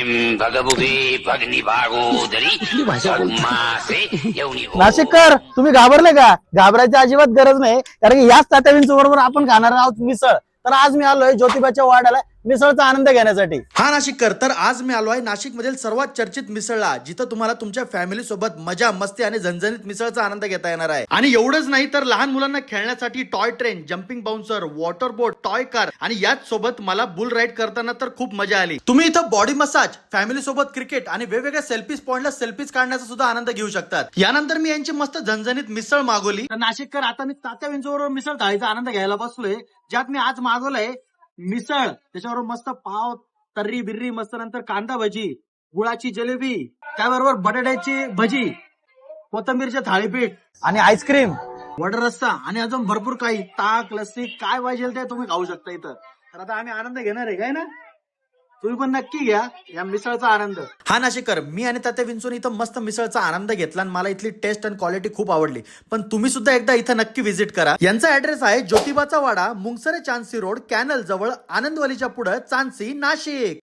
नाशिककर तुम्ही घाबरले का? घाबरायची अजिबात गरज नाही. कारण की याच तात्याविंच बरोबर आपण खाणार आहोत मिसळ. तर आज मी आलोय ज्योतिबाच्या वाड्याला. मिसळचा आनंद घेण्यासाठी. हा नाशिककर तर आज मी आलो आहे नाशिक मधील सर्वात चर्चित मिसळला जिथं तुम्हाला तुमच्या फॅमिली सोबत मजा मस्ती आणि झणझणीत मिसळचा आनंद घेता येणार आहे. आणि एवढंच नाही तर लहान मुलांना खेळण्यासाठी toy train jumping bouncer water boat toy car आणि याच सोबत मला बुल राईड करताना तर खूप मजा आली. तुम्ही इथं बॉडी मसाज फॅमिली सोबत क्रिकेट आणि वेगवेगळ्या सेल्फीज पॉइंटला सेल्फीज काढण्याचा सुद्धा आनंद घेऊ शकतात. यानंतर मी यांची मस्त झणझणीत मिसळ मागवली. तर नाशिककर आता मी तात्या विंचबरोबर मिसळ थाळीचा आनंद घ्यायला बसलोय ज्यात मी आज मागवलंय मिसळ त्याच्याबरोबर मस्त पाव तर्री बिर्री मस्त नंतर कांदा भजी गुळाची जलेबी त्याबरोबर बटाट्याची भजी कोथंबीरचे थाळीपीठ आणि आईस्क्रीम. वडर रस्सा आणि अजून भरपूर काही. ताक लस्सी काय पाहिजे ते तुम्ही खाऊ शकता इथं. तर आता आम्ही आनंद घेणार आहे काय ना? तुम्ही पण नक्की घ्या या मिसळचा आनंद. हा नाशिकर मी आणि तात्या विंचून इथं मस्त मिसळचा आनंद घेतला आणि मला इथली टेस्ट आणि क्वालिटी खूप आवडली. पण तुम्ही सुद्धा एकदा इथं नक्की व्हिजिट करा. यांचा ऍड्रेस आहे ज्योतिबाचा वाडा मुंगसरे चांसी रोड कॅनल जवळ आनंदवालीच्या पुढे चांदसी नाशिक.